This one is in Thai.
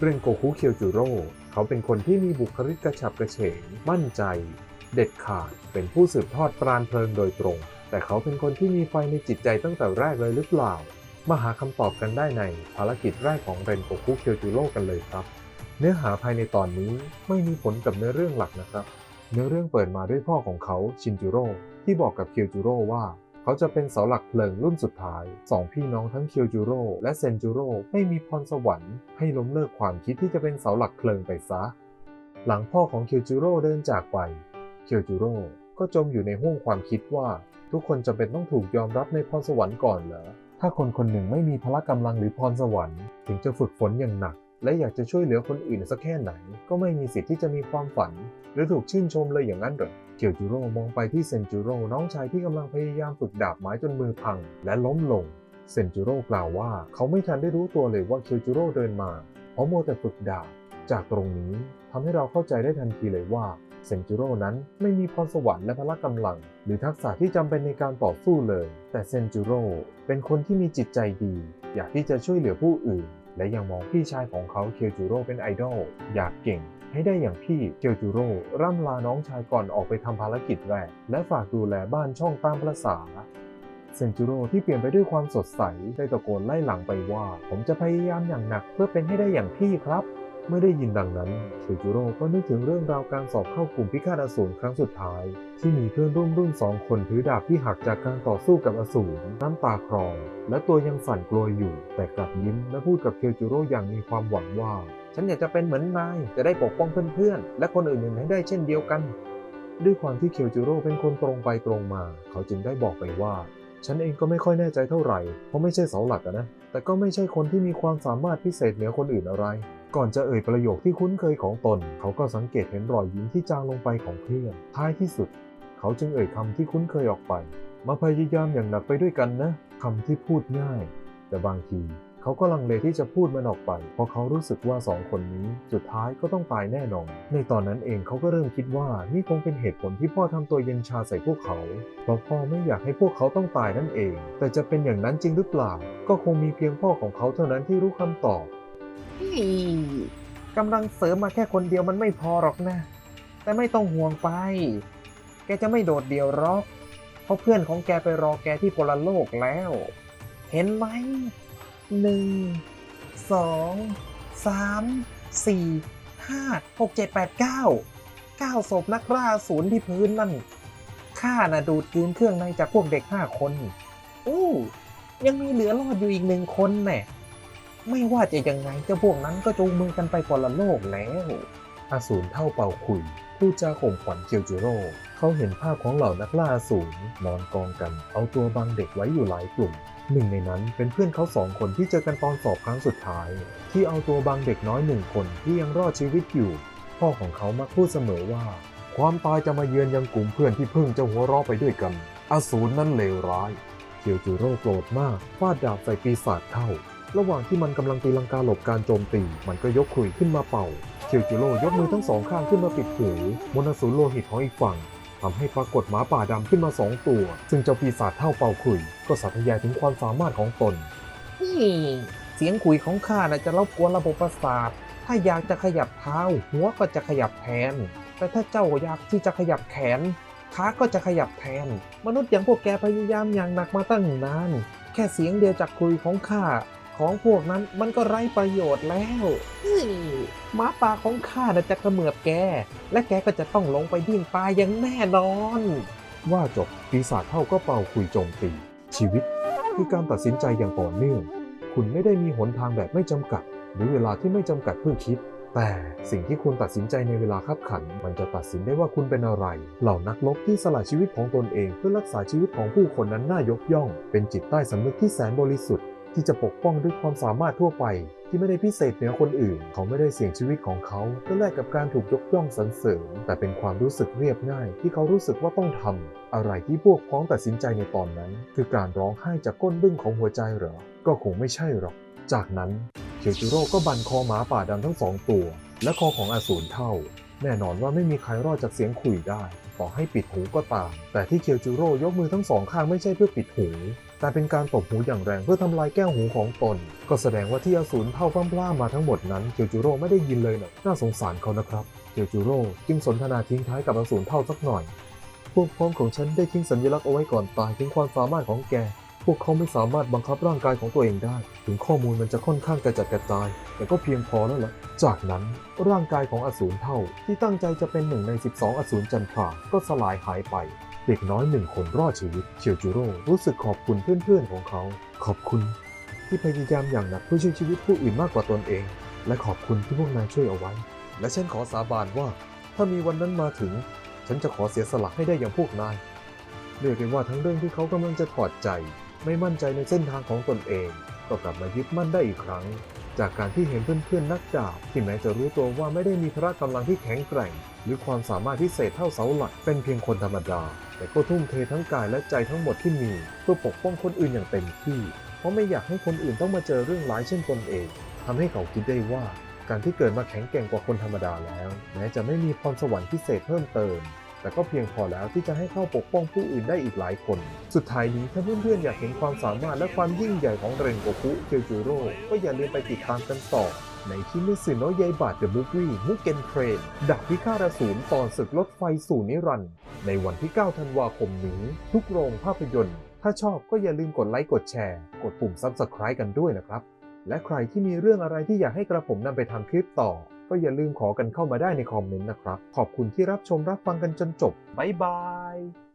เรื่องโกคุเคียวจูโร่เขาเป็นคนที่มีบุคลิกกระฉับกระเฉง มั่นใจ เด็ดขาด เป็นผู้สืบทอดปราณเพลิงโดยตรง แต่เขาเป็นคนที่มีไฟในจิตใจตั้งแต่แรกเลยหรือเปล่า มาหาคำตอบกันได้ในภารกิจแรกของเรนโกคุเคียวจูโร่กันเลยครับ เนื้อหาภายในตอนนี้ไม่มีผลกับเนื้อเรื่องหลักนะครับ เนื้อเรื่องเปิดมาด้วยพ่อของเขาชินจูโร่ที่บอกกับเคียวจูโร่ว่า เขาจะเป็นเสาหลักเพลิงรุ่นสุดท้ายสองพี่น้องทั้งเคียวจูโร่และเซนจูโร่ไม่มีพรสวรรค์ให้ล้มเลิกความคิดที่จะเป็นเสาหลักเพลิงไปซะ หลังพ่อของเคียวจูโร่เดินจากไป เคียวจูโร่ก็จมอยู่ในห้วงความคิดว่า ทุกคนจำเป็นต้องถูกยอมรับในพรสวรรค์ก่อนเหรอ ถ้าคนคนหนึ่งไม่มีพละกำลังหรือพรสวรรค์ ถึงจะฝึกฝนอย่างหนัก และอยากจะช่วยเหลือคนอื่นสักแค่ไหน ก็ไม่มีสิทธิ์ที่จะมีความฝัน หรือถูกชื่นชมเลยอย่างนั้นหรอ เคียวจูโร่มองไปที่เซนจูโร่น้องชายที่กำลังพยายามฝึกดาบไม้จนมือพัง และล้มลง เซนจูโร่กล่าวว่าเขาไม่ทันได้รู้ตัวเลยว่าเคียวจูโร่เดินมา เพราะมัวแต่ฝึกดาบ จากตรงนี้ทำให้เราเข้าใจได้ทันทีเลยว่าเซนจูโร่นั้นไม่มีพรสวรรค์และพละกำลัง หรือทักษะที่จำเป็นในการต่อสู้เลย แต่เซนจูโร่เป็นคนที่มีจิตใจดี อยากที่จะช่วยเหลือผู้อื่น และยังมองพี่ชายของเขาเคียวจูโร่เป็นไอดอลอยากเก่ง ให้ได้อย่างพี่เคียวจูโร่ร่ำลาน้องชายก่อนออกไปทำภารกิจแรก และฝากดูแลบ้านช่องตามประษาเซนจูโร่ที่เปลี่ยนไปด้วยความสดใส ได้ตะโกนไล่หลังไปว่า ผมจะพยายามอย่างหนักเพื่อเป็นให้ได้อย่างพี่ครับ เมื่อได้ยินดังนั้นเซนจูโร่ก็นึกถึงเรื่องราวการสอบเข้ากลุ่มพิฆาตอสูรครั้งสุดท้าย ที่มีเพื่อนร่วมรุ่นสองคนถือดาบที่หักจากการต่อสู้กับอสูรน้ำตาคลอและตัวยังสั่นกลัวอยู่ แต่กลับยิ้มและพูดกับเคียวจูโร่อย่างมีความหวังว่า ฉันอยากจะเป็นเหมือนนาย จะได้ปกป้องเพื่อนๆ และคนอื่นๆให้ได้เช่นเดียวกัน ด้วยความที่เคียวจูโร่เป็นคนตรงไปตรงมา เขาจึงได้บอกไปว่า ฉันเองก็ไม่ค่อยแน่ใจเท่าไหร่ เพราะไม่ใช่เสาหลักนะ แต่ก็ไม่ใช่คนที่มีความสามารถพิเศษเหนือคนอื่นอะไร ก่อนจะเอ่ยประโยคที่คุ้นเคยของตน เขาก็สังเกตเห็นรอยยิ้มที่จางลงไปของเพื่อน ท้ายที่สุด เขาจึงเอ่ยคำที่คุ้นเคยออกไป มาพยายามอย่างหนักไปด้วยกันนะคำที่พูดง่าย แต่บางที เขาก็ลังเลที่จะพูดมันออกไป เพราะเขารู้สึกว่าสองคนนี้สุดท้ายก็ต้องตายแน่นอน ในตอนนั้นเองเขาก็เริ่มคิดว่านี่คงเป็นเหตุผลที่พ่อทำตัวเย็นชาใส่พวกเขา เพราะพ่อไม่อยากให้พวกเขาต้องตายนั่นเอง แต่จะเป็นอย่างนั้นจริงหรือเปล่า ก็คงมีเพียงพ่อของเขาเท่านั้นที่รู้คำตอบกำลังเสริมมาแค่คนเดียวมันไม่พอหรอกนะ แต่ไม่ต้องห่วงไป แกจะไม่โดดเดี่ยวหรอก เพราะเพื่อนของแกไปรอแกที่โพลโลกแล้ว เห็นไหม หนึ่งสองสามสี่ห้าหกเจ็ดแปดเก้าเก้าศพนักล่าศูนย์ที่พื้นนั่นข้าน่ะดูดกืนเครื่องในจากพวกเด็กห้าคนอู้ยังมีเหลือรอดอยู่อีกหนึ่งคนแน่ไม่ว่าจะยังไงเจ้าพวกนั้นก็จูงมือกันไปคนละโลกแล้วอสูรเท่าเป่าขุย ผู้จาข่มขวัญเคียวจูโร่เขาเห็นภาพของเหล่านักล่าอสูรนอนกองกัน เอาตัวบังเด็กไว้อยู่หลายกลุ่ม หนึ่งในนั้นเป็นเพื่อนเขาสองคนที่เจอกันตอนสอบครั้งสุดท้าย ที่เอาตัวบังเด็กน้อยหนึ่งคนที่ยังรอดชีวิตอยู่ พ่อของเขามักพูดเสมอว่า ความตายจะมาเยือนยังกลุ่มเพื่อนที่เพิ่งจะหัวเราะไปด้วยกันอสูรนั้นเลวร้ายเคียวจูโร่โกรธมากฟาดดาบใส่ปีศาจเท่าระหว่างที่มันกำลังตีลังกาหลบการโจมตี มันก็ยกขุยขึ้นมาเป่า คียวจิโร่ยกมือทั้งสองข้างขึ้นมาปิดหูมนสูรโลหิตของอีกฝั่งทำให้ปรากฏหมาป่าดำขึ้นมาสองตัว ซึ่งเจ้าปีศาจเท่าเป่าขุย ก็สาธยายถึงความสามารถของตนนี่เสียงคุยของข้าน่ะจะรบกวนระบบประสาท ถ้าอยากจะขยับเท้า หัวก็จะขยับแทน แต่ถ้าเจ้าอยากที่จะขยับแขนขาก็จะขยับแทน มนุษย์อย่างพวกแกพยายามอย่างหนักมาตั้งนาน แค่เสียงเดียวจากคุยของข้า ของพวกนั้นมันก็ไร้ประโยชน์แล้วเฮ้ยหมาป่าของข้าน่ะจะกระเหมือบแก และแกก็จะต้องลงไปดิ้นตายอย่างแน่นอน ว่าจบปีศาจเท่าก็เป่าขลุ่ยโจมตี ชีวิตคือการตัดสินใจอย่างต่อเนื่อง คุณไม่ได้มีหนทางแบบไม่จำกัด หรือเวลาที่ไม่จำกัดเพื่อคิด แต่สิ่งที่คุณตัดสินใจในเวลาคับขัน มันจะตัดสินได้ว่าคุณเป็นอะไร เหล่านักรบที่สละชีวิตของตนเองเพื่อรักษาชีวิตของผู้คนนั้นน่ายกย่อง เป็นจิตใต้สำนึกที่แสนบริสุทธิ์ ที่จะปกป้องด้วยความสามารถทั่วไป ที่ไม่ได้พิเศษเหนือคนอื่น เขาไม่ได้เสี่ยงชีวิตของเขาเพื่อแลกกับการถูกยกย่องสรรเสริญ แต่เป็นความรู้สึกเรียบง่าย ที่เขารู้สึกว่าต้องทำอะไรที่พวกพ้องตัดสินใจในตอนนั้น คือการร้องไห้จากก้นบึ้งของหัวใจเหรอ ก็คงไม่ใช่หรอก จากนั้นเคียวจิโร่ก็บันคอหมาป่าดำทั้งสองตัว และคอของอสูรเท่า แน่นอนว่าไม่มีใครรอดจากเสียงขุยได้ ต่อให้ปิดหูก็ตาม แต่ที่เคียวจูโร่ยกมือทั้งสองข้างไม่ใช่เพื่อปิดหู แต่เป็นการตบหูอย่างแรงเพื่อทำลายแก้วหูของตน ก็แสดงว่าที่อสูรเท่าพร่ำพล่ามาทั้งหมดนั้นเคียวจูโร่ไม่ได้ยินเลยนะน่าสงสารเขานะครับเคียวจูโร่จึงสนทนาทิ้งท้ายกับอสูรเท่าสักหน่อยพวกพ้องของฉันได้ทิ้งสัญลักษณ์เอาไว้ก่อนตายถึงความสามารถของแก พวกเขาไม่สามารถบังคับร่างกายของตัวเองได้ ถึงข้อมูลมันจะค่อนข้างกระจัดกระจาย แต่ก็เพียงพอแล้วล่ะ จากนั้นร่างกายของอสูรเท่าที่ตั้งใจจะเป็นหนึ่งใน 12 อสูรจันทราก็สลายหายไป เด็กน้อยหนึ่งคนรอดชีวิตเชียวจูโร่รู้สึกขอบคุณเพื่อนๆของเขา ขอบคุณ ที่พยายามอย่างหนักเพื่อช่วยชีวิตผู้อื่นมากกว่าตนเอง และขอบคุณที่พวกนายช่วยเอาไว้ และฉันขอสาบานว่า ถ้ามีวันนั้นมาถึง ฉันจะขอเสียสละให้ได้อย่างพวกนายเรียกได้ว่าทั้งเรื่องที่เขากำลังจะถอดใจ ไม่มั่นใจในเส้นทางของตนเอง ก็กลับมายึดมั่นได้อีกครั้ง จากการที่เห็นเพื่อนๆนักดาบที่แม้จะรู้ตัวว่าไม่ได้มีพละกำลังที่แข็งแกร่ง หรือความสามารถพิเศษเท่าเสาหลักเป็นเพียงคนธรรมดา แต่ก็ทุ่มเททั้งกายและใจทั้งหมดที่มี เพื่อปกป้องคนอื่นอย่างเต็มที่ เพราะไม่อยากให้คนอื่นต้องมาเจอเรื่องร้ายเช่นตนเองทำให้เขาคิดได้ว่าการที่เกิดมาแข็งแกร่งกว่าคนธรรมดาแล้ว แม้จะไม่มีพรสวรรค์พิเศษเพิ่มเติม แต่ก็เพียงพอแล้วที่จะให้เข้าปกป้องผู้อื่นได้อีกหลายคน สุดท้ายนี้ถ้าเพื่อนๆอยากเห็นความสามารถและความยิ่งใหญ่ของเรนโกคุเคียวจูโร่ก็อย่าลืมไปติดตามกันต่อ ในคิมิสึโนะยายบาดเดอะมูฟวี่มุกเกนเทรนดาบพิฆาตอสูรตอนศึกรถไฟสู่นิรันดร์ในวันที่ 9 ธันวาคมนี้ ทุกโรงภาพยนตร์ ถ้าชอบก็อย่าลืมกดไลค์กดแชร์ กดปุ่ม Subscribe กันด้วยนะครับ และใครที่มีเรื่องอะไรที่อยากให้กระผมนำไปทำคลิปต่อ ก็อย่าลืมขอกันเข้ามาได้ในคอมเมนต์นะครับ ขอบคุณที่รับชมรับฟังกันจนจบ บ๊ายบาย